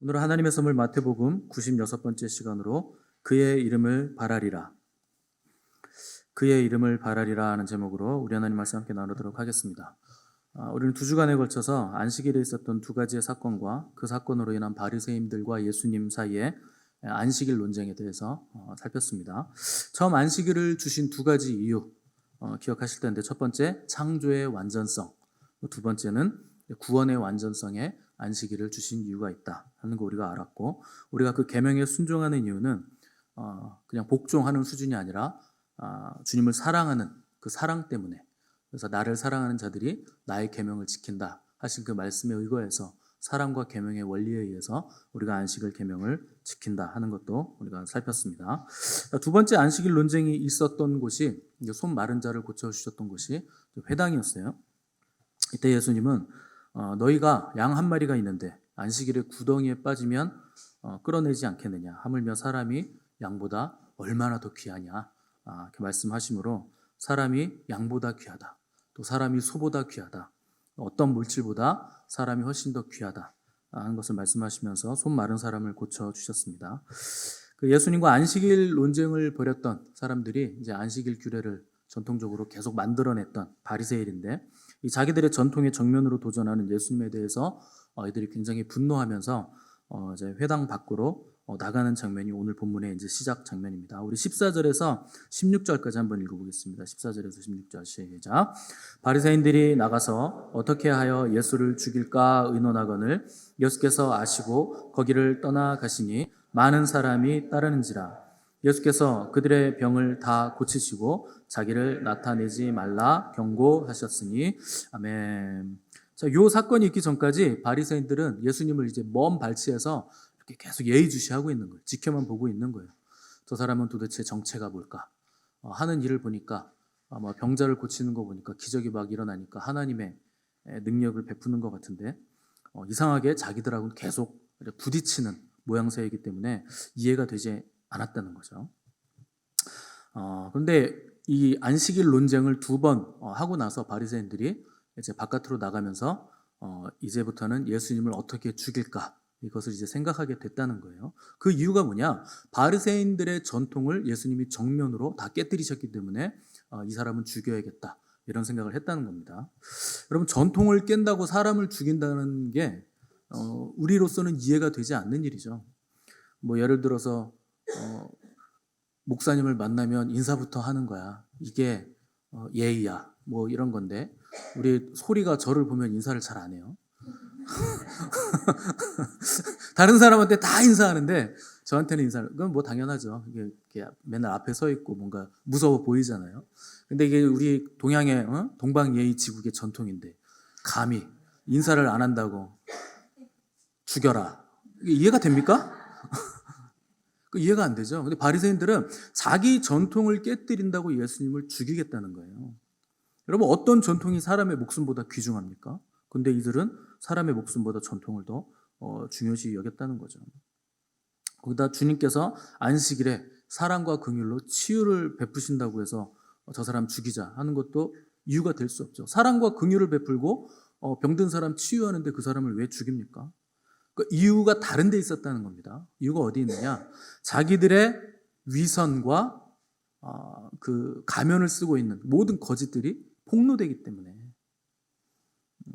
오늘 하나님의 선물 마태복음 96번째 시간으로 그의 이름을 바라리라. 그의 이름을 바라리라 하는 제목으로 우리 하나님 말씀 함께 나누도록 하겠습니다. 아, 우리는 두 주간에 걸쳐서 안식일에 있었던 두 가지의 사건과 그 사건으로 인한 바리새인들과 예수님 사이의 안식일 논쟁에 대해서 어, 살폈습니다. 처음 안식일을 주신 두 가지 이유 어, 기억하실 텐데 첫 번째 창조의 완전성, 두 번째는 구원의 완전성에 안식일을 주신 이유가 있다 하는 거 우리가 알았고 우리가 그 계명에 순종하는 이유는 어, 그냥 복종하는 수준이 아니라 아, 주님을 사랑하는 그 사랑 때문에 그래서 나를 사랑하는 자들이 나의 계명을 지킨다 하신 그 말씀에 의거해서 사랑과 계명의 원리에 의해서 우리가 안식일 계명을 지킨다 하는 것도 우리가 살폈습니다. 두 번째 안식일 논쟁이 있었던 곳이 손 마른 자를 고쳐 주셨던 곳이 회당이었어요. 이때 예수님은 어, 너희가 양 한 마리가 있는데 안식일에 구덩이에 빠지면 어, 끌어내지 않겠느냐. 하물며 사람이 양보다 얼마나 더 귀하냐. 아, 이렇게 말씀하시므로 사람이 양보다 귀하다. 또 사람이 소보다 귀하다. 어떤 물질보다 사람이 훨씬 더 귀하다. 하는 것을 말씀하시면서 손 마른 사람을 고쳐 주셨습니다. 그 예수님과 안식일 논쟁을 벌였던 사람들이 이제 안식일 규례를 전통적으로 계속 만들어냈던 바리새일인데 이 자기들의 전통의 정면으로 도전하는 예수님에 대해서 어, 이들이 굉장히 분노하면서 어, 이제 회당 밖으로 어, 나가는 장면이 오늘 본문의 이제 시작 장면입니다. 우리 14절에서 16절까지 한번 읽어보겠습니다. 14절에서 16절 시작. 바리새인들이 나가서 어떻게 하여 예수를 죽일까 의논하거늘 예수께서 아시고 거기를 떠나 가시니 많은 사람이 따르는지라. 예수께서 그들의 병을 다 고치시고 자기를 나타내지 말라 경고하셨으니 아멘. 자, 요 사건이 있기 전까지 바리새인들은 예수님을 이제 먼 발치에서 이렇게 계속 예의주시하고 있는 거예요. 지켜만 보고 있는 거예요. 저 사람은 도대체 정체가 뭘까? 어, 하는 일을 보니까 아마 병자를 고치는 거 보니까 기적이 막 일어나니까 하나님의 능력을 베푸는 것 같은데 어, 이상하게 자기들하고는 계속 부딪히는 모양새이기 때문에 이해가 되지 않았다는 거죠. 어, 그런데 이 안식일 논쟁을 두번 어, 하고 나서 바리새인들이 이제 바깥으로 나가면서 어, 이제부터는 예수님을 어떻게 죽일까 이것을 이제 생각하게 됐다는 거예요. 그 이유가 뭐냐? 바리새인들의 전통을 예수님이 정면으로 다 깨뜨리셨기 때문에 어, 이 사람은 죽여야겠다 이런 생각을 했다는 겁니다. 여러분 전통을 깬다고 사람을 죽인다는 게 어, 우리로서는 이해가 되지 않는 일이죠. 뭐 예를 들어서 어, 목사님을 만나면 인사부터 하는 거야. 이게 어, 예의야. 뭐 이런 건데 우리 소리가 저를 보면 인사를 잘 안 해요. 다른 사람한테 다 인사하는데 저한테는 인사를 그건 뭐 당연하죠. 이게, 이게 맨날 앞에 서 있고 뭔가 무서워 보이잖아요. 근데 이게 우리 동양의 어? 동방 예의 지국의 전통인데 감히 인사를 안 한다고 죽여라. 이해가 됩니까? 그 이해가 안 되죠. 근데 바리새인들은 자기 전통을 깨뜨린다고 예수님을 죽이겠다는 거예요. 여러분 어떤 전통이 사람의 목숨보다 귀중합니까? 근데 이들은 사람의 목숨보다 전통을 더 어, 중요시 여겼다는 거죠. 거기다 주님께서 안식일에 사랑과 긍휼로 치유를 베푸신다고 해서 저 사람 죽이자 하는 것도 이유가 될 수 없죠. 사랑과 긍휼을 베풀고 어, 병든 사람 치유하는데 그 사람을 왜 죽입니까? 그 이유가 다른 데 있었다는 겁니다. 이유가 어디 있느냐? 자기들의 위선과 어, 그 가면을 쓰고 있는 모든 거짓들이 폭로되기 때문에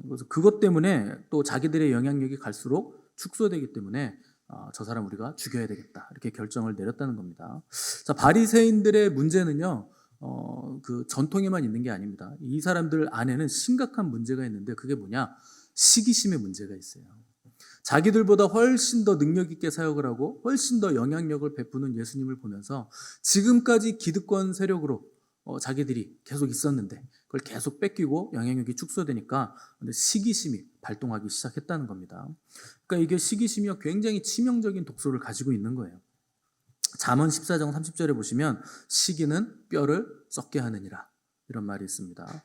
그래서 그것 때문에 또 자기들의 영향력이 갈수록 축소되기 때문에 어, 저 사람 우리가 죽여야 되겠다 이렇게 결정을 내렸다는 겁니다. 자 바리새인들의 문제는요. 어, 그 전통에만 있는 게 아닙니다. 이 사람들 안에는 심각한 문제가 있는데 그게 뭐냐? 시기심의 문제가 있어요. 자기들보다 훨씬 더 능력 있게 사역을 하고 훨씬 더 영향력을 베푸는 예수님을 보면서 지금까지 기득권 세력으로 어, 자기들이 계속 있었는데 그걸 계속 뺏기고 영향력이 축소되니까 시기심이 발동하기 시작했다는 겁니다. 그러니까 이게 시기심이 굉장히 치명적인 독소를 가지고 있는 거예요. 잠언 14장 30절에 보시면 시기는 뼈를 썩게 하느니라 이런 말이 있습니다.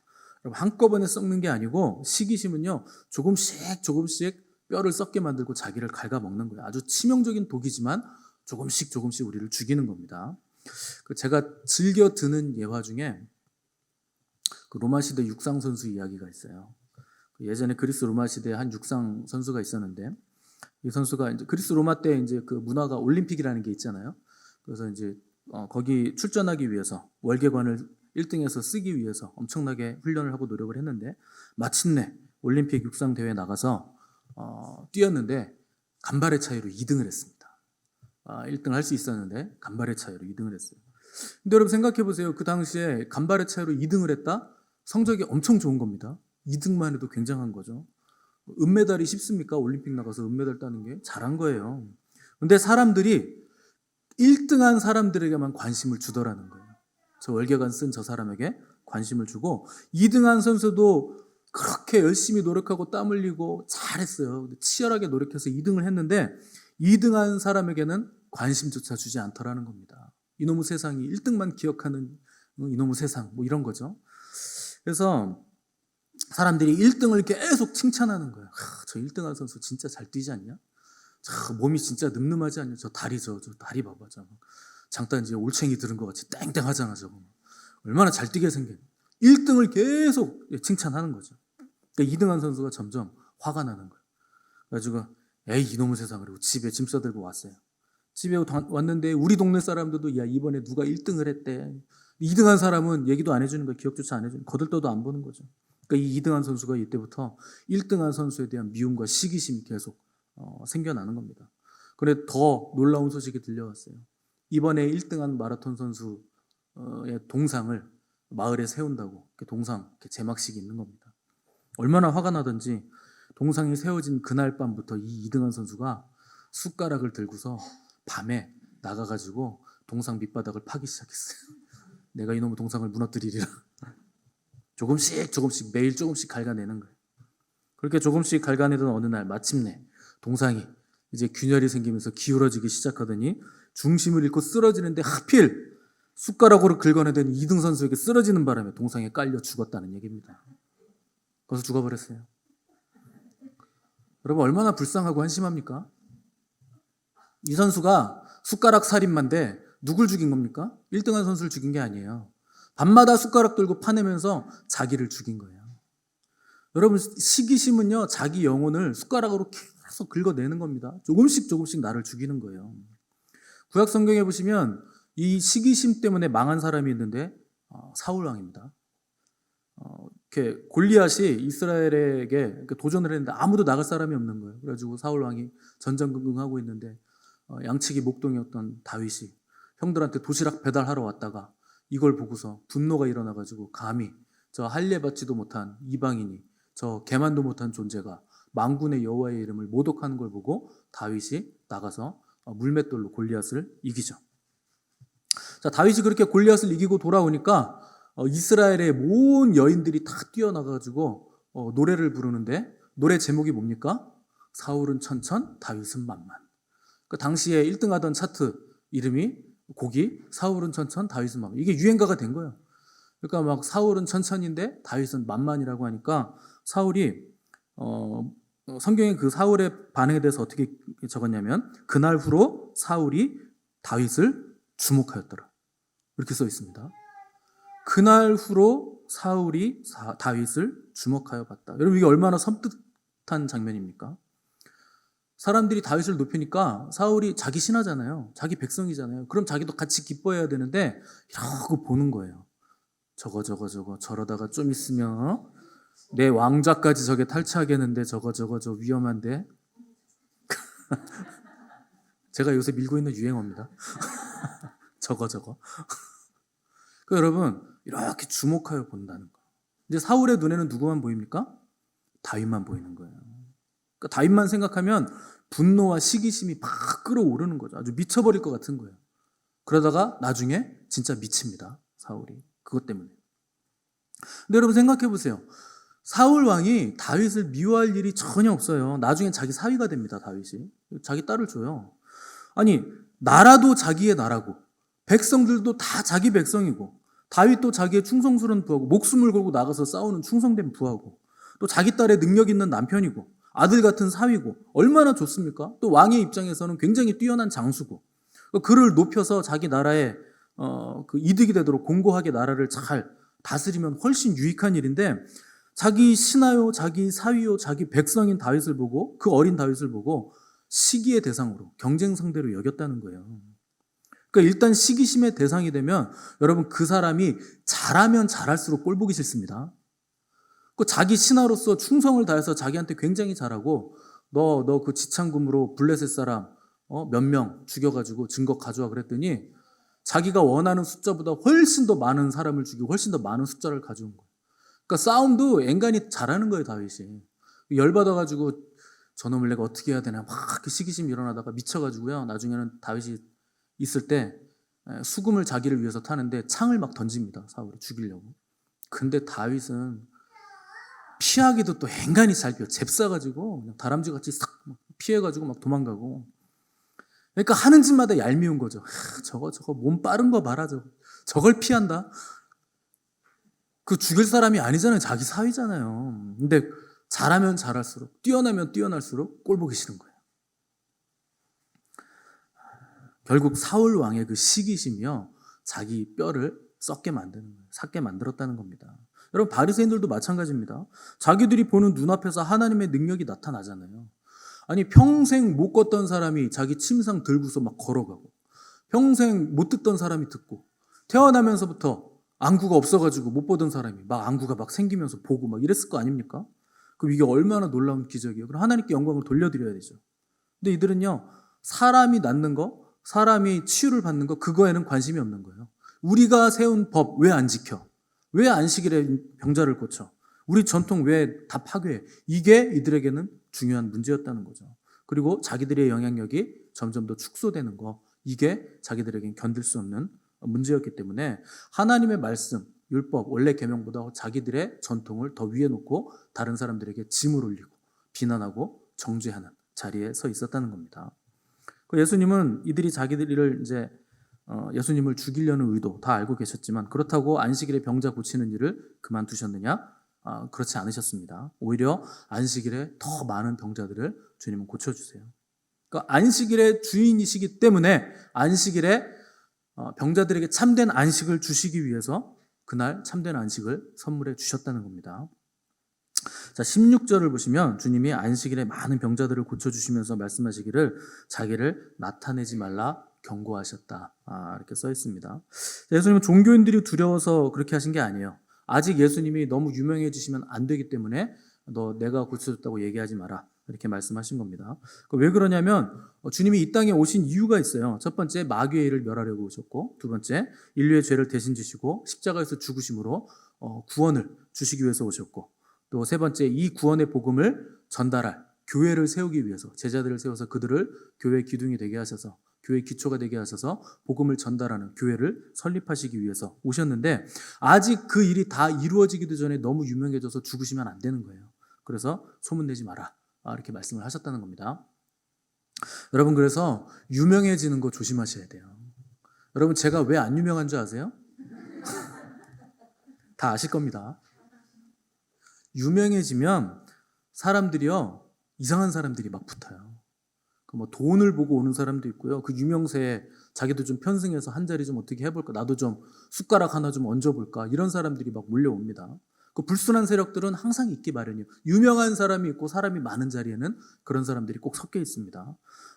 한꺼번에 썩는 게 아니고 시기심은요 조금씩 조금씩 뼈를 썩게 만들고 자기를 갉아먹는 거예요. 아주 치명적인 독이지만 조금씩 조금씩 우리를 죽이는 겁니다. 그 제가 즐겨 듣는 예화 중에 그 로마 시대 육상 선수 이야기가 있어요. 그 예전에 그리스 로마 시대에 한 육상 선수가 있었는데 이 선수가 이제 그리스 로마 때 이제 그 문화가 올림픽이라는 게 있잖아요. 그래서 이제 어, 거기 출전하기 위해서 월계관을 1등에서 쓰기 위해서 엄청나게 훈련을 하고 노력을 했는데 마침내 올림픽 육상 대회 에 나가서 어, 뛰었는데 간발의 차이로 2등을 했습니다. 아, 1등 할 수 있었는데 간발의 차이로 2등을 했어요. 근데 여러분 생각해 보세요. 그 당시에 간발의 차이로 2등을 했다? 성적이 엄청 좋은 겁니다. 2등만 해도 굉장한 거죠. 은메달이 쉽습니까? 올림픽 나가서 은메달 따는 게 잘한 거예요. 근데 사람들이 1등한 사람들에게만 관심을 주더라는 거예요. 저 월계관 쓴 저 사람에게 관심을 주고 2등한 선수도 그렇게 열심히 노력하고 땀 흘리고 잘했어요. 치열하게 노력해서 2등을 했는데 2등한 사람에게는 관심조차 주지 않더라는 겁니다. 이놈의 세상이 1등만 기억하는 이놈의 세상 뭐 이런 거죠. 그래서 사람들이 1등을 계속 칭찬하는. 하, 저 1등한 선수 진짜 잘 뛰지 않냐? 저 몸이 진짜 늠름하지 않냐? 저 다리 저, 저 다리 봐봐. 저 장단 이제 올챙이 들은 것 같이 땡땡하잖아 저거. 얼마나 잘 뛰게 생겼. 1등을 계속 칭찬하는 거죠. 그러니까 2등한 선수가 점점 화가 나는 거예요. 그래가지고 에이 이놈의 세상 그리고 집에 짐 싸들고 왔어요. 집에 왔는데 우리 동네 사람들도 야 이번에 누가 1등을 했대. 2등한 사람은 얘기도 안 해주는 거야. 기억조차 안 해주는 거들떠도 안 보는 거죠. 그러니까 이 2등한 선수가 이때부터 1등한 선수에 대한 미움과 시기심이 계속 어, 생겨나는 겁니다. 그래 더 놀라운 소식이 들려왔어요. 이번에 1등한 마라톤 선수의 동상을 마을에 세운다고 동상 제막식이 있는 겁니다. 얼마나 화가 나든지 동상이 세워진 그날 밤부터 이 2등한 선수가 숟가락을 들고서 밤에 나가가지고 동상 밑바닥을 파기 시작했어요. 내가 이놈의 동상을 무너뜨리리라. 조금씩 조금씩 매일 조금씩 갉아내는 거예요. 그렇게 조금씩 갉아내던 어느 날 마침내 동상이 이제 균열이 생기면서 기울어지기 시작하더니 중심을 잃고 쓰러지는데 하필 숟가락으로 긁어내던 2등 선수에게 쓰러지는 바람에 동상에 깔려 죽었다는 얘기입니다. 거기서 죽어버렸어요. 여러분 얼마나 불쌍하고 한심합니까? 이 선수가 숟가락 살인마인데 누굴 죽인 겁니까? 1등한 선수를 죽인 게 아니에요. 밤마다 숟가락 들고 파내면서 자기를 죽인 거예요. 여러분 시기심은요 자기 영혼을 숟가락으로 계속 긁어내는 겁니다. 조금씩 조금씩 나를 죽이는 거예요. 구약 성경에 보시면 이 시기심 때문에 망한 사람이 있는데 어, 사울 왕입니다. 어, 이렇게 골리앗이 이스라엘에게 도전을 했는데 아무도 나갈 사람이 없는 거예요. 그래가지고 사울 왕이 전전긍긍하고 있는데 어, 양측이 목동이었던 다윗이 형들한테 도시락 배달하러 왔다가 이걸 보고서 분노가 일어나가지고 감히 저 할례 받지도 못한 이방인이 저 개만도 못한 존재가 망군의 여호와의 이름을 모독하는 걸 보고 다윗이 나가서 어, 물맷돌로 골리앗을 이기죠. 자 다윗이 그렇게 골리앗을 이기고 돌아오니까 어, 이스라엘의 모든 여인들이 다 뛰어나가지고 어, 노래를 부르는데 노래 제목이 뭡니까? 사울은 천천, 다윗은 만만. 그 당시에 1등 하던 차트 이름이 곡이 사울은 천천, 다윗은 만만. 이게 유행가가 된 거예요. 그러니까 막 사울은 천천인데 다윗은 만만이라고 하니까 사울이 어, 성경에 그 사울의 반응에 대해서 어떻게 적었냐면 그날 후로 사울이 다윗을 주목하였더라. 이렇게 써 있습니다. 그날 후로 사울이 사, 다윗을 주목하여 봤다. 여러분 이게 얼마나 섬뜩한 장면입니까? 사람들이 다윗을 높이니까 사울이 자기 신하잖아요. 자기 백성이잖아요. 그럼 자기도 같이 기뻐해야 되는데 이러고 보는 거예요. 저거 저거 저거 저러다가 좀 있으면 내 왕자까지 저게 탈취하겠는데 저거 저거 저 위험한데 제가 요새 밀고 있는 유행어입니다. 저거 저거. 그 여러분 이렇게 주목하여 본다는 거. 이제 사울의 눈에는 누구만 보입니까? 다윗만 보이는 거예요. 그러니까 다윗만 생각하면 분노와 시기심이 막 끌어오르는 거죠. 아주 미쳐버릴 것 같은 거예요. 그러다가 나중에 진짜 미칩니다. 사울이. 그것 때문에. 근데 여러분 생각해 보세요. 사울 왕이 다윗을 미워할 일이 전혀 없어요. 나중에 자기 사위가 됩니다. 다윗이. 자기 딸을 줘요. 아니, 나라도 자기의 나라고, 백성들도 다 자기 백성이고, 다윗도 자기의 충성스러운 부하고, 목숨을 걸고 나가서 싸우는 충성된 부하고, 또 자기 딸의 능력 있는 남편이고, 아들 같은 사위고 얼마나 좋습니까? 또 왕의 입장에서는 굉장히 뛰어난 장수고 그를 높여서 자기 나라에 어, 그 이득이 되도록 공고하게 나라를 잘 다스리면 훨씬 유익한 일인데 자기 신하요, 자기 사위요, 자기 백성인 다윗을 보고 그 어린 다윗을 보고 시기의 대상으로 경쟁 상대로 여겼다는 거예요. 그러니까 일단 시기심의 대상이 되면 여러분 그 사람이 잘하면 잘할수록 꼴 보기 싫습니다. 그 자기 신하로서 충성을 다해서 자기한테 굉장히 잘하고 너 너 그 지창금으로 블레셋 사람 어, 몇 명 죽여가지고 증거 가져와 그랬더니 자기가 원하는 숫자보다 훨씬 더 많은 사람을 죽이고 훨씬 더 많은 숫자를 가져온 거예요. 그러니까 싸움도 앵간히 잘하는 거예요 다윗이. 열받아가지고 저놈을 내가 어떻게 해야 되나 막 시기심 일어나다가 미쳐가지고요. 나중에는 다윗이 있을 때 에, 수금을 자기를 위해서 타는데 창을 막 던집니다. 사울이 죽이려고. 근데 다윗은 피하기도 또잘 피해. 잽싸가지고 그냥 다람쥐 같이 싹 피해가지고 막 도망가고. 그러니까 하는 짓마다 얄미운 거죠. 하, 저거 저거 몸 빠른 거 봐라 저거. 저걸 피한다. 그 죽일 사람이 아니잖아요. 자기 사위잖아요. 근데 잘하면 잘할수록 뛰어나면 뛰어날수록 꼴 보기 싫은 거예요. 결국 사울 왕의 그 시기심이요. 자기 뼈를 썩게 만드는 거예요. 삭게 만들었다는 겁니다. 여러분 바리새인들도 마찬가지입니다. 자기들이 보는 눈앞에서 하나님의 능력이 나타나잖아요. 아니 평생 못 걷던 사람이 자기 침상 들고서 막 걸어가고 평생 못 듣던 사람이 듣고 태어나면서부터 안구가 없어가지고 못 보던 사람이 막 안구가 막 생기면서 보고 막 이랬을 거 아닙니까? 그럼 이게 얼마나 놀라운 기적이에요. 그럼 하나님께 영광을 돌려드려야 되죠. 근데 이들은요 사람이 낫는 거, 사람이 치유를 받는 거 그거에는 관심이 없는 거예요. 우리가 세운 법 왜 안 지켜? 왜 안식일에 병자를 고쳐? 우리 전통 왜 다 파괴해? 이게 이들에게는 중요한 문제였다는 거죠. 그리고 자기들의 영향력이 점점 더 축소되는 거, 이게 자기들에겐 견딜 수 없는 문제였기 때문에 하나님의 말씀, 율법, 원래 계명보다 자기들의 전통을 더 위에 놓고 다른 사람들에게 짐을 올리고 비난하고 정죄하는 자리에 서 있었다는 겁니다. 그 예수님은 이들이 자기들을 이제 어, 예수님을 죽이려는 의도 다 알고 계셨지만 그렇다고 안식일에 병자 고치는 일을 그만두셨느냐? 아, 그렇지 않으셨습니다. 오히려 안식일에 더 많은 병자들을 주님은 고쳐주세요. 그러니까 안식일의 주인이시기 때문에 안식일에 어, 병자들에게 참된 안식을 주시기 위해서 그날 참된 안식을 선물해 주셨다는 겁니다. 자, 16절을 보시면 주님이 안식일에 많은 병자들을 고쳐주시면서 말씀하시기를 자기를 나타내지 말라 경고하셨다. 아, 이렇게 써 있습니다. 예수님은 종교인들이 두려워서 그렇게 하신 게 아니에요. 아직 예수님이 너무 유명해지시면 안 되기 때문에 너 내가 고쳐줬다고 얘기하지 마라. 이렇게 말씀하신 겁니다. 왜 그러냐면 어, 주님이 이 땅에 오신 이유가 있어요. 첫 번째 마귀의 일을 멸하려고 오셨고 두 번째 인류의 죄를 대신 지시고 십자가에서 죽으심으로 어, 구원을 주시기 위해서 오셨고 또 세 번째 이 구원의 복음을 전달할 교회를 세우기 위해서 제자들을 세워서 그들을 교회 기둥이 되게 하셔서 교회 기초가 되게 하셔서 복음을 전달하는 교회를 설립하시기 위해서 오셨는데 아직 그 일이 다 이루어지기도 전에 너무 유명해져서 죽으시면 안 되는 거예요. 그래서 소문내지 마라. 아, 이렇게 말씀을 하셨다는 겁니다. 여러분 그래서 유명해지는 거 조심하셔야 돼요. 여러분 제가 왜 안 유명한 줄 아세요? 다 아실 겁니다. 유명해지면 사람들이요 이상한 사람들이 막 붙어요. 그뭐 돈을 보고 오는 사람도 있고요. 그 유명세에 자기도 좀 편승해서 한 자리 좀 어떻게 해볼까, 나도 좀 숟가락 하나 좀 얹어볼까 이런 사람들이 막 몰려옵니다. 그 불순한 세력들은 항상 있기 마련이에요. 유명한 사람이 있고 사람이 많은 자리에는 그런 사람들이 꼭 섞여 있습니다.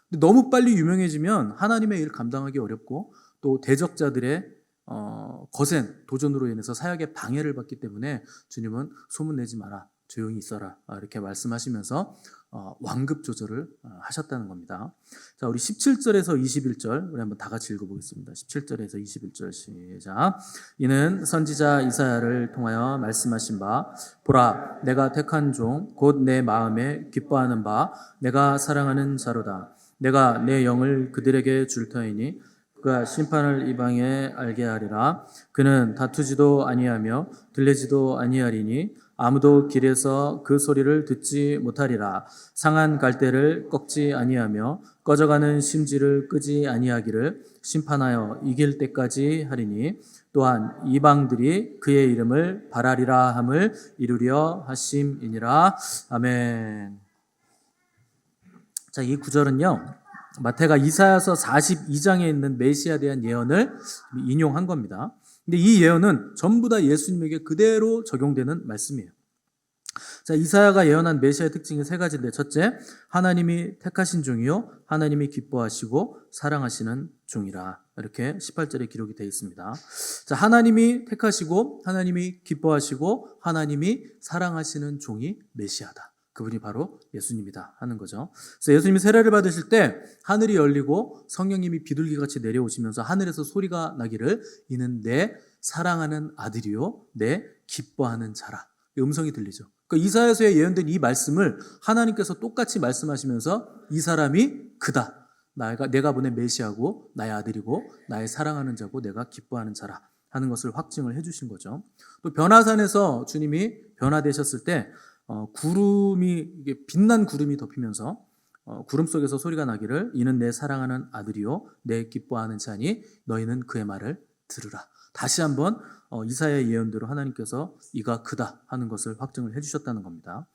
근데 너무 빨리 유명해지면 하나님의 일을 감당하기 어렵고 또 대적자들의 어, 거센 도전으로 인해서 사역에 방해를 받기 때문에 주님은 소문내지 마라. 조용히 있어라. 아, 이렇게 말씀하시면서 어, 완급 조절을 어, 하셨다는 겁니다. 자, 우리 17절에서 21절 우리 한번 다 같이 읽어보겠습니다. 17절에서 21절 시작. 이는 선지자 이사야를 통하여 말씀하신 바 보라 내가 택한 종 곧 내 마음에 기뻐하는 바 내가 사랑하는 자로다. 내가 내 영을 그들에게 줄 터이니 그가 심판을 이방에 알게 하리라. 그는 다투지도 아니하며 들리지도 아니하리니 아무도 길에서 그 소리를 듣지 못하리라. 상한 갈대를 꺾지 아니하며 꺼져가는 심지를 끄지 아니하기를 심판하여 이길 때까지 하리니 또한 이방들이 그의 이름을 바라리라 함을 이루려 하심이니라. 아멘. 자, 이 구절은요. 마태가 이사야서 42장에 있는 메시아에 대한 예언을 인용한 겁니다. 근데 이 예언은 전부 다 예수님에게 그대로 적용되는 말씀이에요. 자, 이사야가 예언한 메시아의 특징이 세 가지인데 첫째, 하나님이 택하신 종이요 하나님이 기뻐하시고 사랑하시는 종이라. 이렇게 18절에 기록이 되어 있습니다. 자, 하나님이 택하시고 하나님이 기뻐하시고 하나님이 사랑하시는 종이 메시아다. 그분이 바로 예수님이다 하는 거죠. 그래서 예수님이 세례를 받으실 때 하늘이 열리고 성령님이 비둘기 같이 내려오시면서 하늘에서 소리가 나기를 이는 내 사랑하는 아들이요 내 기뻐하는 자라. 이 음성이 들리죠. 그러니까 이사야서에 예언된 이 말씀을 하나님께서 똑같이 말씀하시면서 이 사람이 그다. 나가 내가 보낸 메시아고 나의 아들이고 나의 사랑하는 자고 내가 기뻐하는 자라 하는 것을 확증을 해주신 거죠. 또 변화산에서 주님이 변화되셨을 때 어, 구름이 이게 빛난 구름이 덮이면서 어, 구름 속에서 소리가 나기를 이는 내 사랑하는 아들이요 내 기뻐하는 자니 너희는 그의 말을 들으라. 다시 한번 어, 이사야의 예언대로 하나님께서 이가 그다 하는 것을 확증을 해주셨다는 겁니다.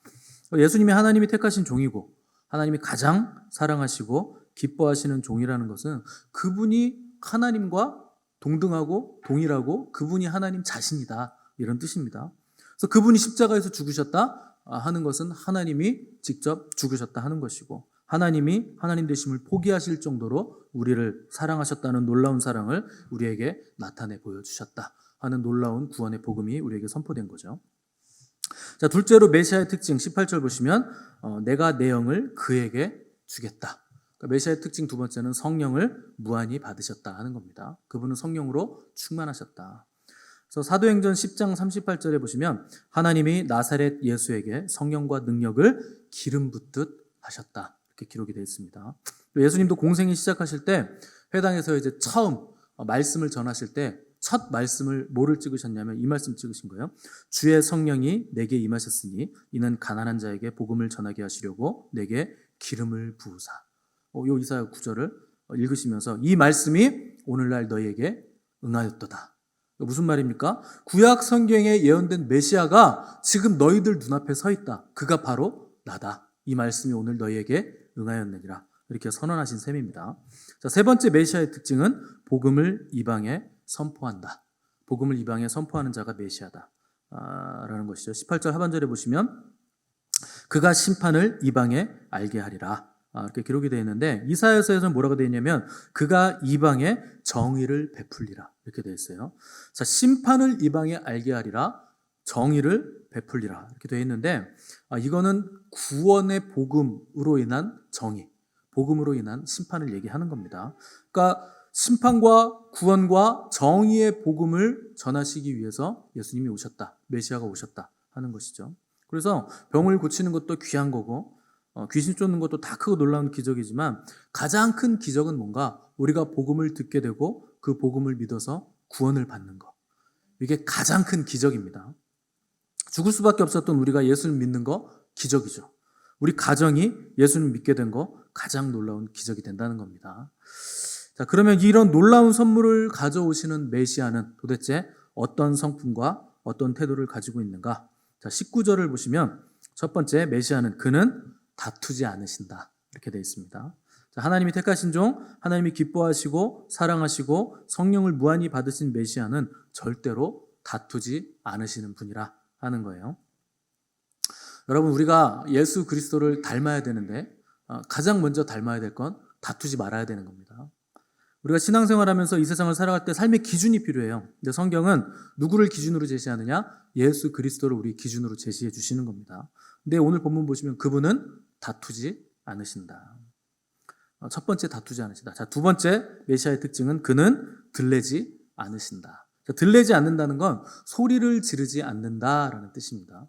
예수님이 하나님이 택하신 종이고 하나님이 가장 사랑하시고 기뻐하시는 종이라는 것은 그분이 하나님과 동등하고 동일하고 그분이 하나님 자신이다 이런 뜻입니다. 그래서 그분이 십자가에서 죽으셨다 하는 것은 하나님이 직접 죽으셨다 하는 것이고 하나님이 하나님 되심을 포기하실 정도로 우리를 사랑하셨다는 놀라운 사랑을 우리에게 나타내 보여주셨다 하는 놀라운 구원의 복음이 우리에게 선포된 거죠. 자, 둘째로 메시아의 특징 18절 보시면 어, 내가 내 영을 그에게 주겠다. 그러니까 메시아의 특징 두 번째는 성령을 무한히 받으셨다 하는 겁니다. 그분은 성령으로 충만하셨다. 그래서 사도행전 10장 38절에 보시면 하나님이 나사렛 예수에게 성령과 능력을 기름 붓듯 하셨다. 이렇게 기록이 되어 있습니다. 예수님도 공생이 시작하실 때 회당에서 이제 처음 말씀을 전하실 때 첫 말씀을 뭐를 찍으셨냐면 이 말씀 찍으신 거예요. 주의 성령이 내게 임하셨으니 이는 가난한 자에게 복음을 전하게 하시려고 내게 기름을 부으사. 어, 요 이사야 구절을 읽으시면서 이 말씀이 오늘날 너희에게 응하였도다. 무슨 말입니까? 구약 성경에 예언된 메시아가 지금 너희들 눈앞에 서 있다. 그가 바로 나다. 이 말씀이 오늘 너희에게 응하였느니라. 이렇게 선언하신 셈입니다. 자, 세 번째 메시아의 특징은 복음을 이방에 선포한다. 복음을 이방에 선포하는 자가 메시아다. 아, 라는 것이죠. 18절 하반절에 보시면 그가 심판을 이방에 알게 하리라. 아, 이렇게 기록이 되어 있는데 이사야서에서는 뭐라고 되어 있냐면 그가 이방에 정의를 베풀리라 이렇게 되어 있어요. 자 심판을 이방에 알게 하리라 정의를 베풀리라 이렇게 되어 있는데 아, 이거는 구원의 복음으로 인한 정의, 복음으로 인한 심판을 얘기하는 겁니다. 그러니까 심판과 구원과 정의의 복음을 전하시기 위해서 예수님이 오셨다, 메시아가 오셨다 하는 것이죠. 그래서 병을 고치는 것도 귀한 거고 어, 귀신 쫓는 것도 다 크고 놀라운 기적이지만 가장 큰 기적은 뭔가 우리가 복음을 듣게 되고 그 복음을 믿어서 구원을 받는 것. 이게 가장 큰 기적입니다. 죽을 수밖에 없었던 우리가 예수를 믿는 거 기적이죠. 우리 가정이 예수를 믿게 된 거 가장 놀라운 기적이 된다는 겁니다. 자, 그러면 이런 놀라운 선물을 가져오시는 메시아는 도대체 어떤 성품과 어떤 태도를 가지고 있는가? 자, 19절을 보시면 첫 번째 메시아는 그는 다투지 않으신다. 이렇게 되어 있습니다. 자, 하나님이 택하신 종, 하나님이 기뻐하시고 사랑하시고 성령을 무한히 받으신 메시아는 절대로 다투지 않으시는 분이라 하는 거예요. 여러분 우리가 예수 그리스도를 닮아야 되는데 어, 가장 먼저 닮아야 될 건 다투지 말아야 되는 겁니다. 우리가 신앙생활하면서 이 세상을 살아갈 때 삶의 기준이 필요해요. 근데 성경은 누구를 기준으로 제시하느냐? 예수 그리스도를 우리 기준으로 제시해 주시는 겁니다. 근데 오늘 본문 보시면 그분은 다투지 않으신다. 어, 첫 번째 다투지 않으신다. 자, 두 번째 메시아의 특징은 그는 들레지 않으신다. 자, 들레지 않는다는 건 소리를 지르지 않는다라는 뜻입니다.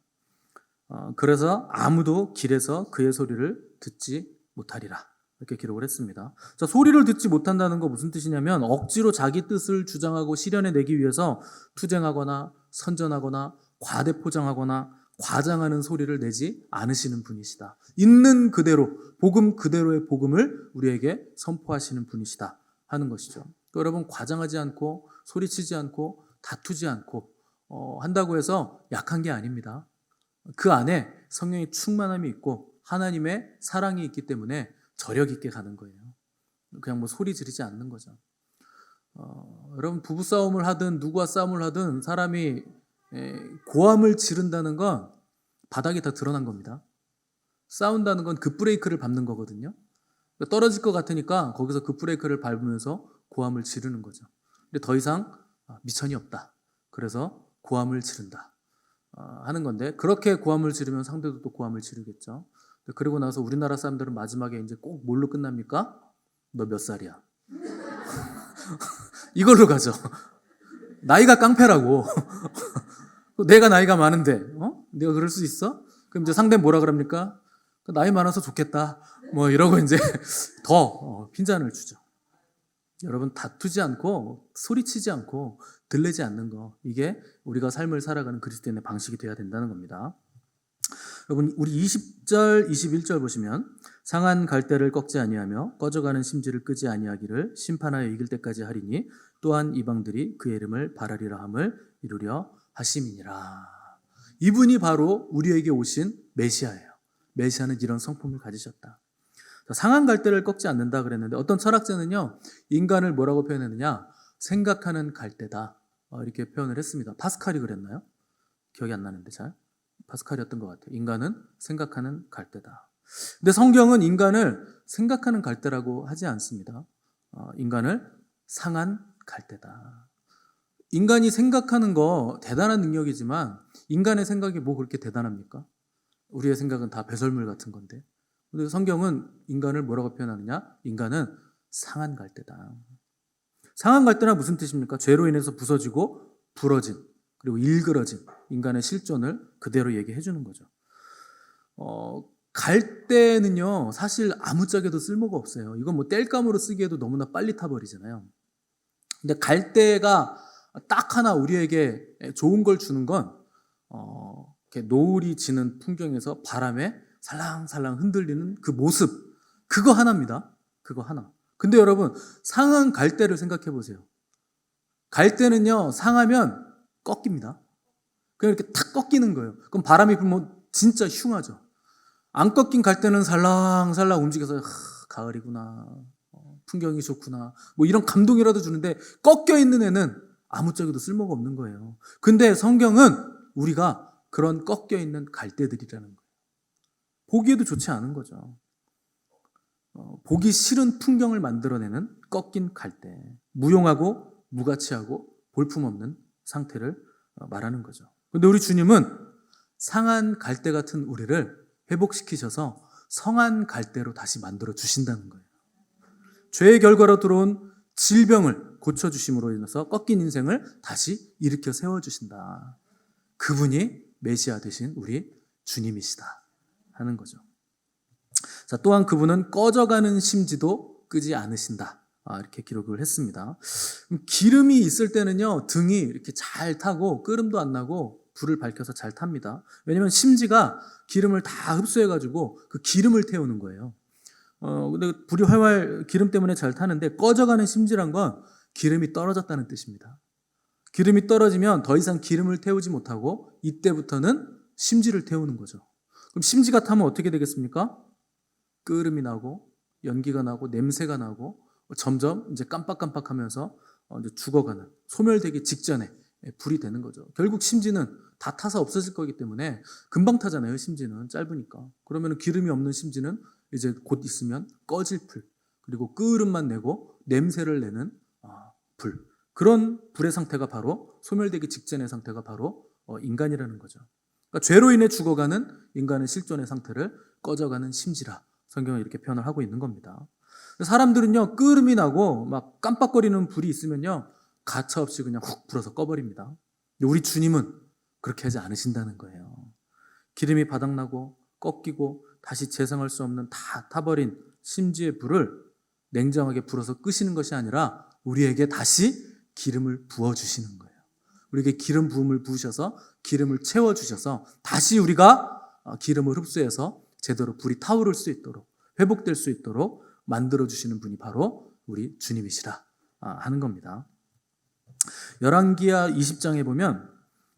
어, 그래서 아무도 길에서 그의 소리를 듣지 못하리라. 이렇게 기록을 했습니다. 자, 소리를 듣지 못한다는 거 무슨 뜻이냐면 억지로 자기 뜻을 주장하고 실현해 내기 위해서 투쟁하거나 선전하거나 과대포장하거나 과장하는 소리를 내지 않으시는 분이시다. 있는 그대로 복음 그대로의 복음을 우리에게 선포하시는 분이시다 하는 것이죠. 그러니까 여러분 과장하지 않고 소리치지 않고 다투지 않고 어, 한다고 해서 약한 게 아닙니다. 그 안에 성령의 충만함이 있고 하나님의 사랑이 있기 때문에 저력 있게 가는 거예요. 그냥 뭐 소리 지르지 않는 거죠. 어, 여러분 부부 싸움을 하든 누구와 싸움을 하든 사람이 에, 고함을 지른다는 건 바닥이 다 드러난 겁니다. 싸운다는 건 급브레이크를 밟는 거거든요. 그러니까 떨어질 것 같으니까 거기서 급브레이크를 밟으면서 고함을 지르는 거죠. 근데 더 이상 아, 미천이 없다. 그래서 고함을 지른다. 아, 하는 건데 그렇게 고함을 지르면 상대도 또 고함을 지르겠죠. 그리고 나서 우리나라 사람들은 마지막에 이제 꼭 뭘로 끝납니까? 너 몇 살이야? 이걸로 가죠. 나이가 깡패라고. 내가 나이가 많은데, 어? 내가 그럴 수 있어? 그럼 이제 상대 뭐라 그럽니까? 나이 많아서 좋겠다. 뭐 이러고 이제 더 어, 핀잔을 주죠. 여러분 다투지 않고 소리치지 않고 들리지 않는 거 이게 우리가 삶을 살아가는 그리스도인의 방식이 되어야 된다는 겁니다. 여러분 우리 20절 21절 보시면 상한 갈대를 꺾지 아니하며 꺼져가는 심지를 끄지 아니하기를 심판하여 이길 때까지 하리니 또한 이방들이 그의 이름을 바라리라 함을 이루려 하심이니라. 이분이 바로 우리에게 오신 메시아예요. 메시아는 이런 성품을 가지셨다. 상한 갈대를 꺾지 않는다 그랬는데 어떤 철학자는요 인간을 뭐라고 표현했느냐 생각하는 갈대다 어, 이렇게 표현을 했습니다. 파스칼이 그랬나요? 기억이 안 나는데 잘 파스칼이었던 것 같아요. 인간은 생각하는 갈대다. 근데 성경은 인간을 생각하는 갈대라고 하지 않습니다. 어, 인간을 상한 갈대다. 인간이 생각하는 거 대단한 능력이지만 인간의 생각이 뭐 그렇게 대단합니까? 우리의 생각은 다 배설물 같은 건데. 근데 성경은 인간을 뭐라고 표현하느냐? 인간은 상한 갈대다. 상한 갈대란 무슨 뜻입니까? 죄로 인해서 부서지고 부러진 그리고 일그러진 인간의 실존을 그대로 얘기해 주는 거죠. 어, 갈대는요 사실 아무짝에도 쓸모가 없어요. 이건 뭐 땔감으로 쓰기에도 너무나 빨리 타버리잖아요. 근데 갈대가 딱 하나 우리에게 좋은 걸 주는 건 어, 노을이 지는 풍경에서 바람에 살랑살랑 흔들리는 그 모습 그거 하나입니다. 그거 하나. 근데 여러분 상한 갈대를 생각해 보세요. 갈대는요 상하면 꺾입니다. 그냥 이렇게 탁 꺾이는 거예요. 그럼 바람이 불면 진짜 흉하죠. 안 꺾인 갈대는 살랑살랑 움직여서 하, 가을이구나. 어, 풍경이 좋구나. 뭐 이런 감동이라도 주는데 꺾여 있는 애는 아무짝에도 쓸모가 없는 거예요. 근데 성경은 우리가 그런 꺾여 있는 갈대들이라는 거예요. 보기에도 좋지 않은 거죠. 어, 보기 싫은 풍경을 만들어내는 꺾인 갈대. 무용하고 무가치하고 볼품없는 상태를 어, 말하는 거죠. 근데 우리 주님은 상한 갈대 같은 우리를 회복시키셔서 성한 갈대로 다시 만들어 주신다는 거예요. 죄의 결과로 들어온 질병을 고쳐주심으로 인해서 꺾인 인생을 다시 일으켜 세워주신다. 그분이 메시아 되신 우리 주님이시다. 하는 거죠. 자, 또한 그분은 꺼져가는 심지도 끄지 않으신다. 아, 이렇게 기록을 했습니다. 기름이 있을 때는요, 등이 이렇게 잘 타고 끓음도 안 나고 불을 밝혀서 잘 탑니다. 왜냐면 심지가 기름을 다 흡수해가지고 그 기름을 태우는 거예요. 어, 근데 불이 활활 기름 때문에 잘 타는데 꺼져가는 심지란 건 기름이 떨어졌다는 뜻입니다. 기름이 떨어지면 더 이상 기름을 태우지 못하고 이때부터는 심지를 태우는 거죠. 그럼 심지가 타면 어떻게 되겠습니까? 끓음이 나고 연기가 나고 냄새가 나고 점점 이제 깜빡깜빡하면서 어, 이제 죽어가는 소멸되기 직전에 불이 되는 거죠. 결국 심지는 다 타서 없어질 거기 때문에 금방 타잖아요. 심지는 짧으니까. 그러면 기름이 없는 심지는 이제 곧 있으면 꺼질 불 그리고 끓음만 내고 냄새를 내는 아, 불 그런 불의 상태가 바로 소멸되기 직전의 상태가 바로 어, 인간이라는 거죠. 그러니까 죄로 인해 죽어가는 인간의 실존의 상태를 꺼져가는 심지라 성경은 이렇게 표현을 하고 있는 겁니다. 사람들은요 끓음이 나고 막 깜빡거리는 불이 있으면요 가차 없이 그냥 훅 불어서 꺼버립니다. 우리 주님은 그렇게 하지 않으신다는 거예요. 기름이 바닥나고 꺾이고 다시 재생할 수 없는 다 타버린 심지의 불을 냉정하게 불어서 끄시는 것이 아니라 우리에게 다시 기름을 부어 주시는 거예요. 우리에게 기름 부음을 부으셔서 기름을 채워 주셔서 다시 우리가 어, 기름을 흡수해서 제대로 불이 타오를 수 있도록 회복될 수 있도록 만들어 주시는 분이 바로 우리 주님이시라 아, 하는 겁니다. 열왕기하 20장에 보면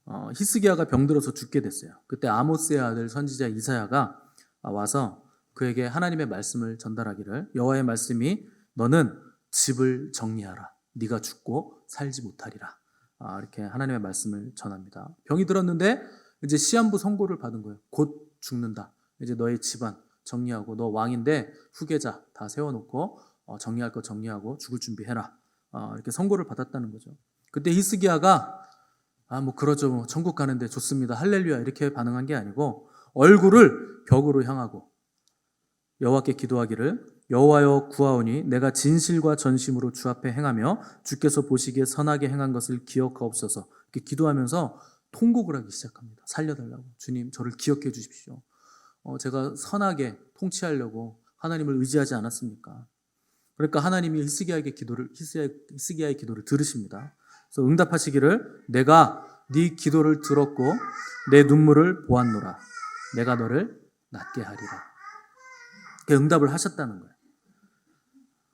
어, 히스기야가 병들어서 죽게 됐어요. 그때 아모스의 아들 선지자 이사야가 와서 그에게 하나님의 말씀을 전달하기를 여호와의 말씀이 너는 집을 정리하라. 네가 죽고 살지 못하리라. 아, 이렇게 하나님의 말씀을 전합니다. 병이 들었는데 이제 시한부 선고를 받은 거예요. 곧 죽는다. 이제 너의 집안 정리하고 너 왕인데 후계자 다 세워놓고 어, 정리할 거 정리하고 죽을 준비해라. 어, 이렇게 선고를 받았다는 거죠. 그때 히스기야가 아 뭐 그러죠 뭐 천국 가는데 좋습니다 할렐루야 이렇게 반응한 게 아니고 얼굴을 벽으로 향하고 여호와께 기도하기를 여호와여 구하오니 내가 진실과 전심으로 주 앞에 행하며 주께서 보시기에 선하게 행한 것을 기억하옵소서. 이렇게 기도하면서 통곡을 하기 시작합니다. 살려달라고. 주님 저를 기억해 주십시오. 어, 제가 선하게 통치하려고 하나님을 의지하지 않았습니까? 그러니까 하나님이 히스기야에게 기도를 히스기야, 히스기야의 기도를 들으십니다. 그래서 응답하시기를 내가 네 기도를 들었고 내 눈물을 보았노라. 내가 너를 낫게 하리라. 그 응답을 하셨다는 거예요.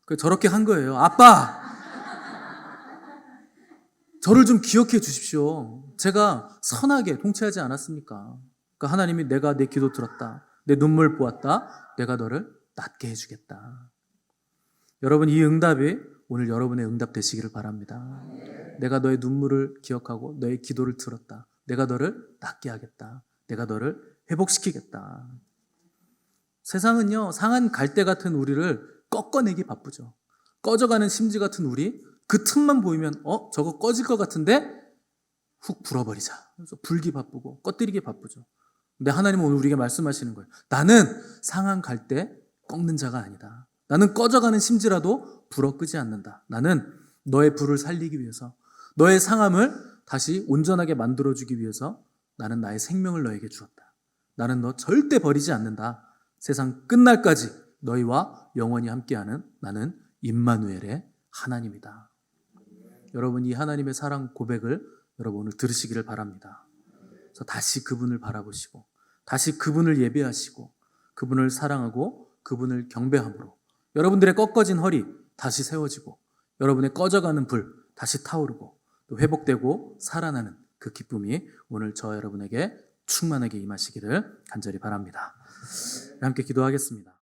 그 저렇게 한 거예요. 아빠, 저를 좀 기억해 주십시오. 제가 선하게 통치하지 않았습니까? 그러니까 하나님이 내가 내 기도 들었다, 내 눈물 보았다, 내가 너를 낫게 해주겠다. 여러분 이 응답이 오늘 여러분의 응답 되시기를 바랍니다. 내가 너의 눈물을 기억하고 너의 기도를 들었다. 내가 너를 낫게 하겠다. 내가 너를 회복시키겠다. 세상은요, 상한 갈대 같은 우리를 꺾어내기 바쁘죠. 꺼져가는 심지 같은 우리, 그 틈만 보이면, 어, 저거 꺼질 것 같은데? 훅 불어버리자. 그래서 불기 바쁘고, 꺼뜨리기 바쁘죠. 근데 하나님은 오늘 우리에게 말씀하시는 거예요. 나는 상한 갈대 꺾는 자가 아니다. 나는 꺼져가는 심지라도 불어 끄지 않는다. 나는 너의 불을 살리기 위해서, 너의 상함을 다시 온전하게 만들어주기 위해서 나는 나의 생명을 너에게 주었다. 나는 너 절대 버리지 않는다. 세상 끝날까지 너희와 영원히 함께하는 나는 임마누엘의 하나님이다. 여러분 이 하나님의 사랑 고백을 여러분 오늘 들으시기를 바랍니다. 그래서 다시 그분을 바라보시고 다시 그분을 예배하시고 그분을 사랑하고 그분을 경배함으로 여러분들의 꺾어진 허리 다시 세워지고 여러분의 꺼져가는 불 다시 타오르고 또 회복되고 살아나는 그 기쁨이 오늘 저 여러분에게 충만하게 임하시기를 간절히 바랍니다. 함께 기도하겠습니다.